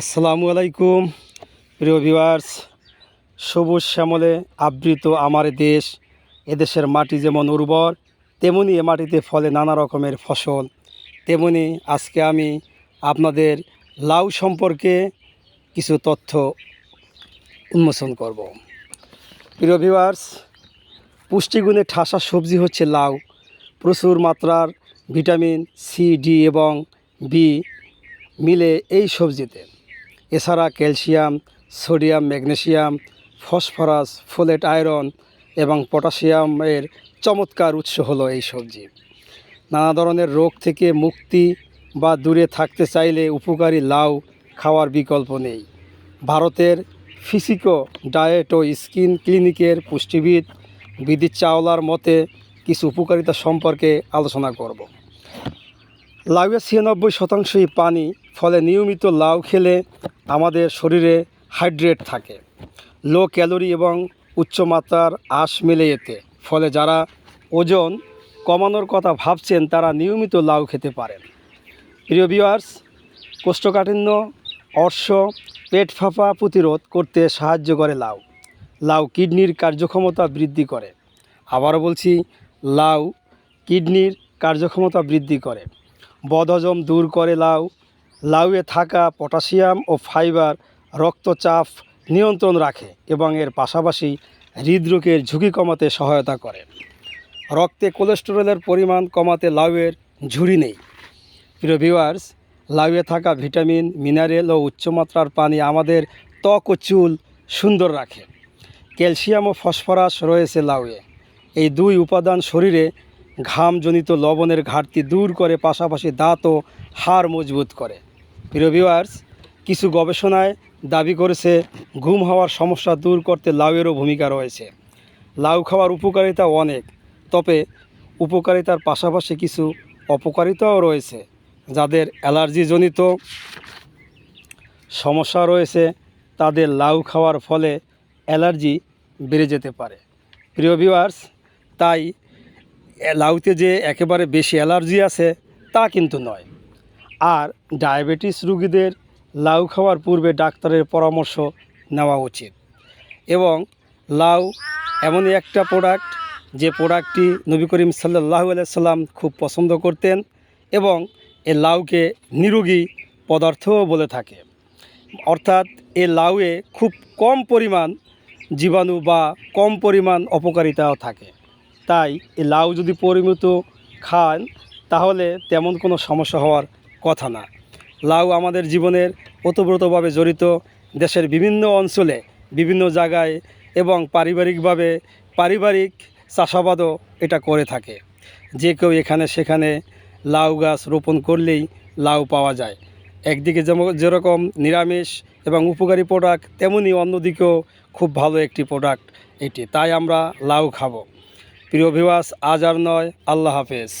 আসসালামু আলাইকুম, প্রিয় ভিউয়ার্স সবুজ শ্যামলে আবৃত আমার দেশ, এদেশের মাটি যেমন উর্বর, তেমনি এ মাটিতে ফলে নানা রকমের ফসল। তেমনি আজকে আমি আপনাদের লাউ সম্পর্কে কিছু তথ্য উন্মোচন করব। প্রিয় ভিউয়ার্স পুষ্টিগুণে ঠাসা সবজি হচ্ছে লাউ। প্রচুর মাত্রার ভিটামিন সি, ডি এবং বি মিলে এই সবজিতে। এছাড়া calcium, sodium, magnesium, phosphorus, folate iron এবং পটাশিয়ামের চমৎকার উৎস হলো এই সবজি। নানা ধরনের রোগ থেকে মুক্তি বা দূরে থাকতে চাইলে উপকারী লাউ খাওয়ার বিকল্প নেই। ভারতের ফিসিকো ডায়েট ও স্কিন ক্লিনিকের পুষ্টিবিদ বিদিত চাওলার মতে কিছু উপকারিতা সম্পর্কে আলোচনা করব। লাউয়ের ছিয়ানব্বই শতাংশই পানি, ফলে নিয়মিত লাউ খেলে আমাদের শরীরে হাইড্রেট থাকে। লো ক্যালোরি এবং উচ্চমাত্রার আঁশ মেলে এতে, ফলে যারা ওজন কমানোর কথা ভাবছেন, তারা নিয়মিত লাউ খেতে পারেন। প্রিয় ভিউয়ার্স কোষ্ঠকাঠিন্য, অর্শ, পেট ফাঁপা প্রতিরোধ করতে সাহায্য করে লাউ। লাউ কিডনির কার্যক্ষমতা বৃদ্ধি করে। আবারও বলছি, লাউ কিডনির কার্যক্ষমতা বৃদ্ধি করে। বদহজম দূর করে লাউ। লাউয়ে থাকা পটাশিয়াম ও ফাইবার রক্তচাপ নিয়ন্ত্রণ রাখে এবং এর পাশাপাশি হৃদরোগের ঝুঁকি কমাতে সহায়তা করে। রক্তে কোলেস্টেরলের পরিমাণ কমাতে লাউয়ের ঝুড়ি নেই। প্রিয় ভিউয়ার্স, লাউয়ে থাকা ভিটামিন, মিনারেল ও উচ্চমাত্রার পানি আমাদের ত্বক ও চুল সুন্দর রাখে। ক্যালসিয়াম ও ফসফরাস রয়েছে লাউয়ে। এই দুই উপাদান শরীরে ঘামজনিত লবণের ঘাটতি দূর করে, পাশাপাশি দাঁত ও হাড় মজবুত করে। প্রিয় ভিউয়ার্স কিছু গবেষণায় দাবি করেছে, ঘুম হওয়ার সমস্যা দূর করতে লাউয়েরও ভূমিকা রয়েছে। লাউ খাওয়ার উপকারিতা অনেক, তবে উপকারিতার পাশাপাশি কিছু অপকারিতাও রয়েছে, যাদের অ্যালার্জিজনিত সমস্যা রয়েছে, তাদের লাউ খাওয়ার ফলে অ্যালার্জি বেড়ে যেতে পারে। প্রিয় ভিউয়ার্স তাই লাউতে যে একেবারে বেশি অ্যালার্জি আছে, তা কিন্তু নয়। আর ডায়াবেটিস রুগীদের লাউ খাওয়ার পূর্বে ডাক্তারের পরামর্শ নেওয়া উচিত। এবং লাউ এমনই একটা প্রোডাক্ট যে প্রোডাক্টটি নবী করিম সাল্লাহ সাল্লাম খুব পছন্দ করতেন এবং এ লাউকে নিরোগী পদার্থও বলে থাকে। অর্থাৎ এ লাউয়ে খুব কম পরিমাণ জীবাণু বা কম পরিমাণ অপকারিতাও থাকে। তাই এই লাউ যদি পরিমিত খান, তাহলে তেমন কোনো সমস্যা হওয়ার কথা না। লাউ আমাদের জীবনের ওতপ্রোতভাবে জড়িত দেশের বিভিন্ন অঞ্চলে, বিভিন্ন জায়গায় এবং পারিবারিকভাবে পারিবারিক চাষাবাদও এটা করে থাকে। যে কেউ এখানে সেখানে লাউ গাছ রোপণ করলেই লাউ পাওয়া যায়। একদিকে যেমন যেরকম নিরামিষ এবং উপকারী প্রোডাক্ট তেমনি অন্যদিকেও খুব ভালো একটি প্রোডাক্ট এটি। তাই আমরা লাউ খাব। প্রিয় ভিওয়াস আজ আর নয়। আল্লাহ হাফেজ।